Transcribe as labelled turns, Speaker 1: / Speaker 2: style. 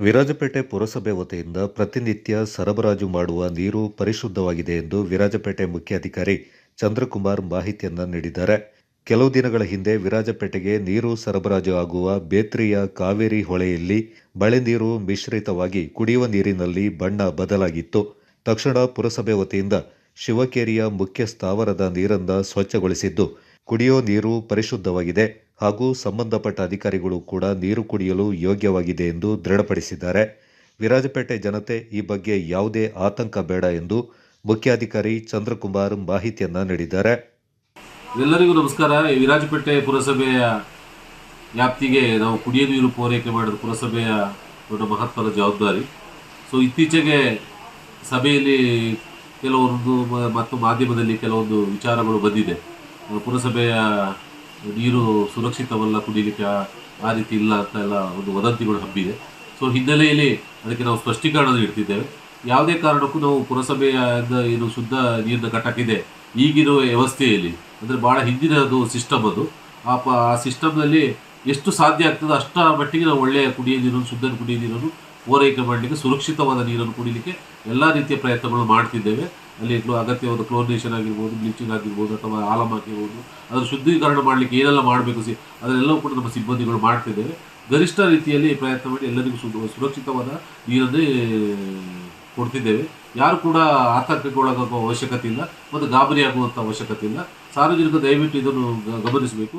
Speaker 1: ವಿರಾಜಪೇಟೆ ಪುರಸಭೆ ವತಿಯಿಂದ ಪ್ರತಿನಿತ್ಯ ಸರಬರಾಜು ಮಾಡುವ ನೀರು ಪರಿಶುದ್ಧವಾಗಿದೆ ಎಂದು ವಿರಾಜಪೇಟೆ ಮುಖ್ಯಾಧಿಕಾರಿ ಚಂದ್ರಕುಮಾರ್ ಮಾಹಿತಿಯನ್ನು ನೀಡಿದ್ದಾರೆ. ಕೆಲವು ದಿನಗಳ ಹಿಂದೆ ವಿರಾಜಪೇಟೆಗೆ ನೀರು ಸರಬರಾಜು ಆಗುವ ಬೇತ್ರಿಯ ಕಾವೇರಿ ಹೊಳೆಯಲ್ಲಿ ಮಳೆ ನೀರು ಮಿಶ್ರಿತವಾಗಿ ಕುಡಿಯುವ ನೀರಿನಲ್ಲಿ ಬಣ್ಣ ಬದಲಾಗಿತ್ತು. ತಕ್ಷಣ ಪುರಸಭೆ ವತಿಯಿಂದ ಶಿವಕೇರಿಯ ಮುಖ್ಯ ಸ್ಥಾವರದ ನೀರನ್ನು ಸ್ವಚ್ಛಗೊಳಿಸಿದ್ದು ಕುಡಿಯೋ ನೀರು ಪರಿಶುದ್ಧವಾಗಿದೆ. ಹಾಗೂ ಸಂಬಂಧಪಟ್ಟ ಅಧಿಕಾರಿಗಳು ಕೂಡ ನೀರು ಕುಡಿಯಲು ಯೋಗ್ಯವಾಗಿದೆ ಎಂದು ದೃಢಪಡಿಸಿದ್ದಾರೆ. ವಿರಾಜಪೇಟೆ ಜನತೆ ಈ ಬಗ್ಗೆ ಯಾವುದೇ ಆತಂಕ ಬೇಡ ಎಂದು ಮುಖ್ಯಾಧಿಕಾರಿ ಚಂದ್ರಕುಮಾರ್ ಮಾಹಿತಿಯನ್ನ ನೀಡಿದ್ದಾರೆ.
Speaker 2: ಎಲ್ಲರಿಗೂ ನಮಸ್ಕಾರ. ವಿರಾಜಪೇಟೆ ಪುರಸಭೆಯ ವ್ಯಾಪ್ತಿಗೆ ನಾವು ಕುಡಿಯುವ ನೀರು ಪೂರೈಕೆ ಮಾಡಿದ ಪುರಸಭೆಯ ದೊಡ್ಡ ಮಹತ್ವದ ಜವಾಬ್ದಾರಿ. ಸೊ ಇತ್ತೀಚೆಗೆ ಸಭೆಯಲ್ಲಿ ಕೆಲವೊಂದು ಮತ್ತು ಮಾಧ್ಯಮದಲ್ಲಿ ಕೆಲವೊಂದು ವಿಚಾರಗಳು ಬಂದಿದೆ. ಪುರಸಭೆಯ ನೀರು ಸುರಕ್ಷಿತವಲ್ಲ ಕುಡಿಯಲಿಕ್ಕೆ ಆ- ರೀತಿ ಇಲ್ಲ ಅಂತ ಎಲ್ಲ ಒಂದು ವದಂತಿಗಳು ಹಬ್ಬಿದೆ. ಸೊ ಹಿನ್ನೆಲೆಯಲ್ಲಿ ಅದಕ್ಕೆ ನಾವು ಸ್ಪಷ್ಟೀಕರಣ ಇಡ್ತಿದ್ದೇವೆ ಯಾವುದೇ ಕಾರಣಕ್ಕೂ ನಾವು ಪುರಸಭೆಯ ಏನು ಶುದ್ಧ ನೀರಿನ ಘಟಕಿದೆ ಈಗಿರುವ ವ್ಯವಸ್ಥೆಯಲ್ಲಿ, ಅಂದರೆ ಭಾಳ ಹಿಂದಿನದು ಸಿಸ್ಟಮ್ ಅದು. ಆ ಪ ಆ ಸಿಸ್ಟಮ್ನಲ್ಲಿ ಎಷ್ಟು ಸಾಧ್ಯ ಆಗ್ತದೆ ಅಷ್ಟರ ಮಟ್ಟಿಗೆ ನಾವು ಒಳ್ಳೆಯ ಕುಡಿಯೋದಿರೋದು ಶುದ್ಧ ಕುಡಿಯೋದಿರೋದು ಪೂರೈಕೆ ಮಾಡಲಿಕ್ಕೆ ಸುರಕ್ಷಿತವಾದ ನೀರನ್ನು ಕುಡಿಲಿಕ್ಕೆ ಎಲ್ಲ ರೀತಿಯ ಪ್ರಯತ್ನಗಳು ಮಾಡ್ತಿದ್ದೇವೆ. ಅಲ್ಲಿ ಅಗತ್ಯವಾದ ಕ್ಲೋರಿನೇಷನ್ ಆಗಿರ್ಬೋದು, ಬ್ಲೀಚಿಂಗ್ ಆಗಿರ್ಬೋದು ಅಥವಾ ಆಲಮ್ ಆಗಿರ್ಬೋದು, ಅದರ ಶುದ್ಧೀಕರಣ ಮಾಡಲಿಕ್ಕೆ ಏನೆಲ್ಲ ಮಾಡಬೇಕು ಸಿ, ಅದನ್ನೆಲ್ಲವೂ ಕೂಡ ನಮ್ಮ ಸಿಬ್ಬಂದಿಗಳು ಮಾಡ್ತಿದ್ದೇವೆ. ಗರಿಷ್ಠ ರೀತಿಯಲ್ಲಿ ಪ್ರಯತ್ನ ಮಾಡಿ ಎಲ್ಲರಿಗೂ ಸುರಕ್ಷಿತವಾದ ನೀರನ್ನೇ ಕೊಡ್ತಿದ್ದೇವೆ. ಯಾರು ಕೂಡ ಆತಂಕಕ್ಕೊಳಗಾಗುವ ಅವಶ್ಯಕತೆ ಇಲ್ಲ, ಮತ್ತು ಗಾಬರಿಯಾಗುವಂಥ ಅವಶ್ಯಕತೆ ಇಲ್ಲ. ಸಾರ್ವಜನಿಕ ದಯವಿಟ್ಟು ಇದನ್ನು ಗಮನಿಸಬೇಕು.